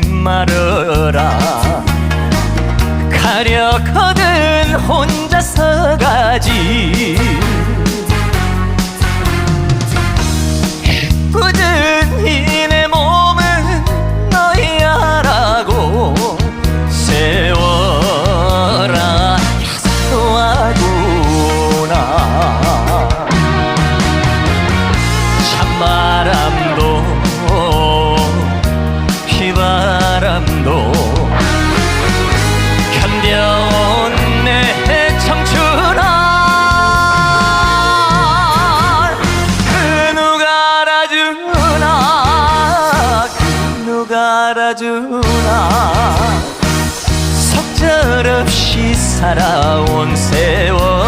말어라 가려거든 혼자서 가지. 사람도 견뎌온 내 청춘아 그 누가 알아주나 그 누가 알아주나. 석절 없이 살아온 세월